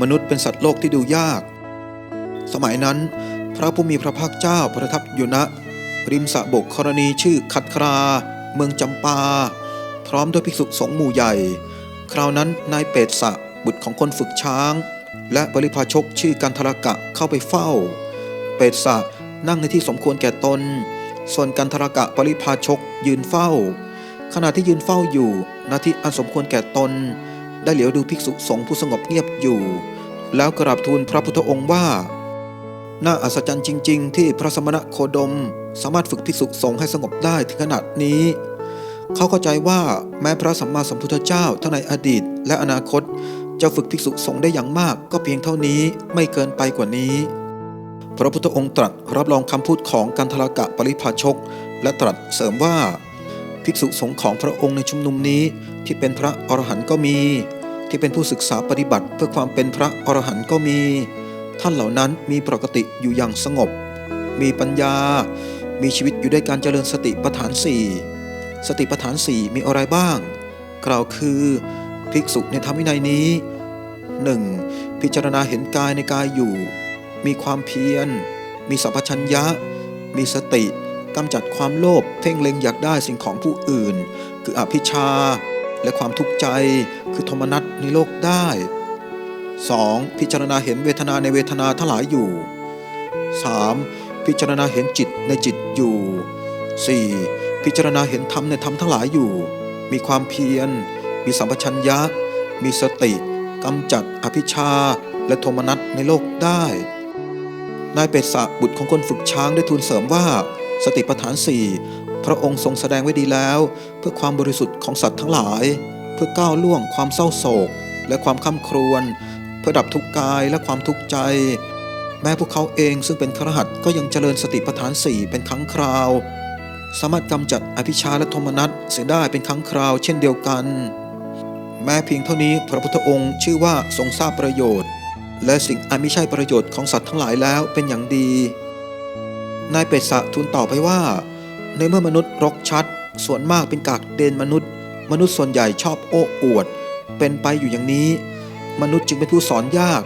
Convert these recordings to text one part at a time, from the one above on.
มนุษย์เป็นสัตว์โลกที่ดูยาก สมัยนั้นพระผู้มีพระภาคเจ้าประทับอยู่ณริมสะบกกรณีชื่อคัดครา เมืองจำปา พร้อมด้วยภิกษุสงฆ์หมู่ใหญ่ คราวนั้นนายเปตสะบุตรของคนฝึกช้าง และบริพาชกชื่อกันทรกะเข้าไปเฝ้า เปตสะนั่งในที่สมควรแก่ตน ส่วนกันทรกะปริพาชกยืนเฝ้า ขณะที่ยืนเฝ้าอยู่ณที่อันสมควรแก่ตน ได้เหลียวดูภิกษุสงฆ์ผู้สงบเงียบอยู่ แล้วกราบทูลพระพุทธองค์ว่า น่าอัศจรรย์จริง ๆ ที่พระสมณะโคดม สามารถฝึกภิกษุสงฆ์ให้สงบได้ถึงขนาดนี้ เขาเข้าใจว่าแม้พระสัมมาสัมพุทธเจ้าทั้งในอดีต และอนาคตจะฝึกภิกษุสงฆ์ได้อย่างมากก็เพียงเท่านี้ไม่เกินไปกว่านี้ พระพุทธองค์ตรัสรับรองคำพูดของกันทรกะปริพาชก และตรัสเสริมว่า ภิกษุสงฆ์ของพระองค์ในชุมนุมนี้ที่เป็นพระอรหันต์ก็มี ที่เป็นผู้ศึกษาปฏิบัติเพื่อความเป็นพระอรหันต์ก็มี ท่านเหล่านั้นมีปกติอยู่อย่างสงบ มีปัญญา มีชีวิตอยู่ด้วยการเจริญสติปัฏฐานสี่สติปัฏฐานสี่มีอะไรบ้าง กล่าวคือภิกษุในธรรมวินัยนี้ 1. พิจารณาเห็นกายในกายอยู่ มีความเพียร มีสัมปชัญญะ มีสติกำจัดความโลภเพ่งเล็งอยากได้สิ่งของผู้อื่น คืออภิชา และความทุกข์ใจคือโทมนัสในโลกได้ 2. พิจารณาเห็นเวทนาในเวทนาทั้งหลายอยู่ 3. พิจารณาเห็นจิตในจิตอยู่ 4. พิจารณาเห็นธรรมในธรรมทั้งหลายอยู่ มีความเพียร มีสัมปชัญญะ มีสติกำจัดอภิชาและโทมนัสในโลกได้ นายเปตสะบุตรของคนฝึกช้างได้ทูลเสริมว่า สติปัฏฐานสี่ พระองค์ทรงแสดงไว้ดีแล้ว เพื่อความบริสุทธิ์ของสัตว์ทั้งหลาย เพื่อก้าวล่วงความเศร้าโศก และความข้าครวญเพื่อดับทุกข์กายและความทุกข์ใจ แม้พวกเขาเองซึ่งเป็นครหัสก็ยังเจริญสติปัฏฐานสี่เป็นครั้งคราว สามารถกำจัดอภิชาและโทมนัสเสียได้เป็นครั้งคราวเช่นเดียวกัน แม้เพียงเท่านี้พระพุทธองค์ชื่อว่าทรงทราบประโยชน์ และสิ่งอันไม่ใช่ประโยชน์ของสัตว์ทั้งหลายแล้วเป็นอย่างดีนายเปตสะทูลตอบไปว่า ในเมื่อมนุษย์รกชัด ส่วนมากเป็นกากเดนมนุษย์ มนุษย์ส่วนใหญ่ชอบโอ้อวด เป็นไปอยู่อย่างนี้ มนุษย์จึงเป็นผู้สอนยาก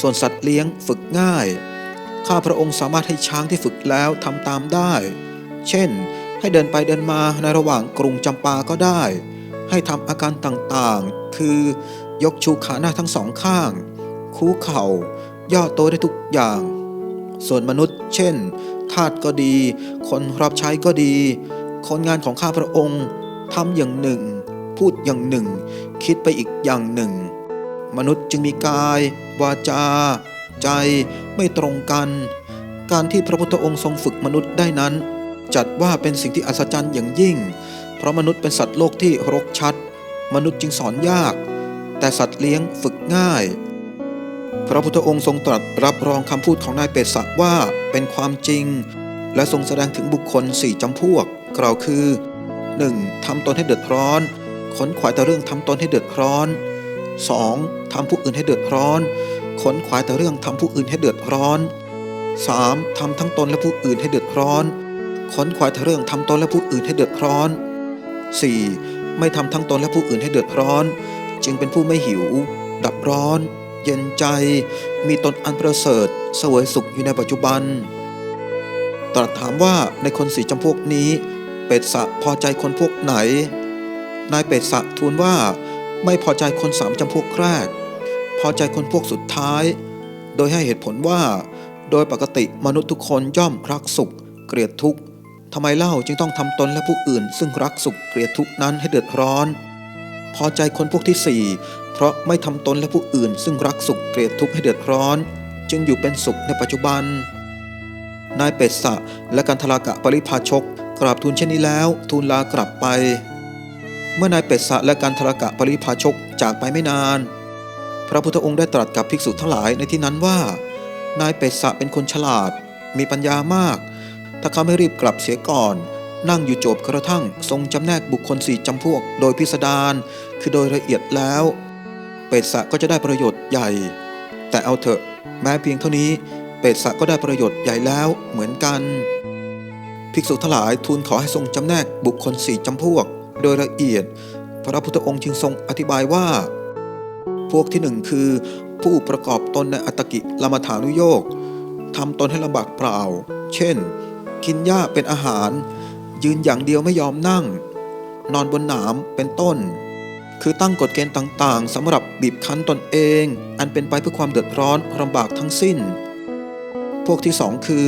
ส่วนสัตว์เลี้ยงฝึกง่าย ข้าพระองค์สามารถให้ช้างที่ฝึกแล้วทำตามได้ เช่น ให้เดินไปเดินมาในระหว่างกรุงจำปาก็ได้ ให้ทำอาการต่างๆ คือยกชูขาหน้าทั้งสองข้าง คูเข่า ย่อโตวได้ทุกอย่าง ส่วนมนุษย์ เช่น ทาสก็ดี คนรับใช้ก็ดี คนงานของข้าพระองค์ทำอย่างหนึ่ง พูดอย่างหนึ่ง คิดไปอีกอย่างหนึ่ง มนุษย์จึงมีกาย วาจา ใจไม่ตรงกัน การที่พระพุทธองค์ทรงฝึกมนุษย์ได้นั้น จัดว่าเป็นสิ่งที่อัศจรรย์อย่างยิ่ง เพราะมนุษย์เป็นสัตว์โลกที่รกชัด มนุษย์จึงสอนยาก แต่สัตว์เลี้ยงฝึกง่าย พระพุทธองค์ทรงตรัสรับรองคำพูดของนายเปตสะว่าเป็นความจริง และทรงแสดงถึงบุคคลสี่จำพวก กล่าวคือ 1. ทำตนให้เดือดร้อนขนขวายแต่เรื่องทำตนให้เดือดร้อน 2. ทำผู้อื่นให้เดือดร้อนขนขวายแต่เรื่องทำผู้อื่นให้เดือดร้อน 3. ทำทั้งตนและผู้อื่นให้เดือดร้อนขนขวายแต่เรื่องทำตนและผู้อื่นให้เดือดร้อน 4. ไม่ทำทั้งตนและผู้อื่นให้เดือดร้อน จึงเป็นผู้ไม่หิว ดับร้อน เย็นใจ มีตนอันประเสริฐเสวยสุขอยู่ในปัจจุบัน ตรัสถามว่าในคนสี่จำพวกนี้ เป็ดสะพอใจคนพวกไหน นายเป็ดสะทูลว่าไม่พอใจคนสามจำพวกแรก พอใจคนพวกสุดท้าย โดยให้เหตุผลว่า โดยปกติมนุษย์ทุกคนย่อมรักสุข เกลียดทุกข์ทำไมเล่าจึงต้องทำตนและผู้อื่น ซึ่งรักสุขเกลียดทุกข์นั้นให้เดือดร้อน พอใจคนพวกที่สี่ เพราะไม่ทำตนและผู้อื่น ซึ่งรักสุขเกลียดทุกข์ให้เดือดร้อน จึงอยู่เป็นสุขในปัจจุบัน นายเป็ดสะและกันทลากะปริพาชก กราบทูลเช่นนี้แล้วทูลลากลับไป เมื่อนายเป็ดสะและกันทลากะปริพาชกจากไปไม่นาน พระพุทธองค์ได้ตรัสกับภิกษุทั้งหลายในที่นั้นว่า นายเป็ดสะเป็นคนฉลาด มีปัญญามาก ถ้าเขาไม่รีบกลับเสียก่อนนั่งอยู่โจบกระทั่งทรงจำแนกบุคคลสี่จำพวก โดยพิสดารคือโดยละเอียดแล้ว เป็ดสะก็จะได้ประโยชน์ใหญ่ แต่เอาเถอะแม้เพียงเท่านี้ เป็ดสะก็ได้ประโยชน์ใหญ่แล้วเหมือนกัน ภิกษุทั้งหลายทูลขอให้ทรงจำแนกบุคคลสี่จำพวก โดยละเอียด พระพุทธองค์จึงทรงอธิบายว่า พวกที่หนึ่งคือ ผู้ประกอบตนในอัตกิลมฐานุโยกทำตนให้ลำบากเปล่า เช่น กินหญ้าเป็นอาหาร ยืนอย่างเดียวไม่ยอมนั่ง นอนบนหนามเป็นต้น คือตั้งกฎเกณฑ์ต่างๆสำหรับบีบคั้นตนเอง อันเป็นไปเพื่อความเดือดร้อนลำบากทั้งสิ้น พวกที่สองคือ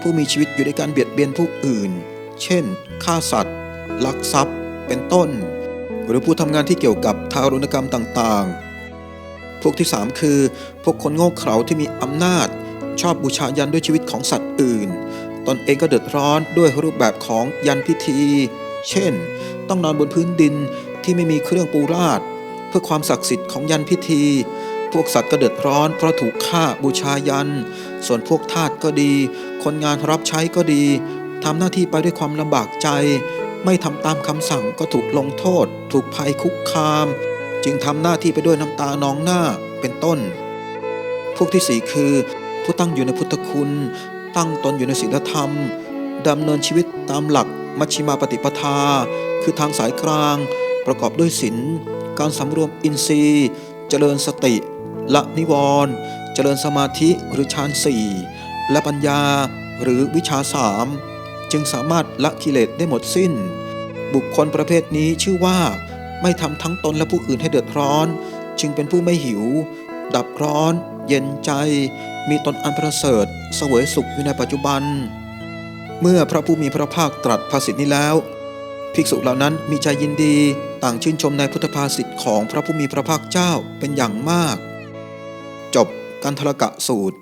ผู้มีชีวิตอยู่ในการเบียดเบียนผู้อื่น เช่นฆ่าสัตว์ ลักทรัพย์ เป็นต้น หรือผู้ทำงานที่เกี่ยวกับทารุณกรรมต่างๆ พวกที่สามคือ พวกคนโง่เขลาที่มีอำนาจ ชอบบูชายันด้วยชีวิตของสัตว์อื่น ตนเองก็เดือดร้อนด้วยรูปแบบของยันพิธี เช่น ต้องนอนบนพื้นดิน ที่ไม่มีเครื่องปูราดเพื่อความศักดิ์สิทธิ์ของยันพิธี พวกสัตว์ก็เดือดร้อน เพราะถูกฆ่าบูชายัน ส่วนพวกทาสก็ดี คนงานรับใช้ก็ดีทำหน้าที่ไปด้วยความลำบากใจ ไม่ทำตามคำสั่งก็ถูกลงโทษ ถูกภัยคุกคาม จึงทำหน้าที่ไปด้วยน้ำตานองหน้าเป็นต้น พวกที่สี่คือ ผู้ตั้งอยู่ในพุทธคุณ ตั้งตนอยู่ในศีลธรรมดำเนินชีวิตตามหลักมัชฌิมาปฏิปทา คือทางสายกลาง ประกอบด้วยศีลการสำรวมอินทรีย์ เจริญสติ ละนิวรณ์เจริญสมาธิหรือฌานสี่และปัญญาหรือวิชาสามจึงสามารถละกิเลสได้หมดสิ้น บุคคลประเภทนี้ชื่อว่าไม่ทำทั้งตนและผู้อื่นให้เดือดร้อน จึงเป็นผู้ไม่หิว ดับร้อน เย็นใจ มีตนอันประเสริฐ เสวยสุขอยู่ในปัจจุบัน เมื่อพระผู้มีพระภาคตรัสภาษิตนี้แล้ว ภิกษุเหล่านั้นมีใจยินดีต่างชื่นชมในพุทธภาษิตของพระผู้มีพระภาคเจ้าเป็นอย่างมาก จบกันทรกะสูตร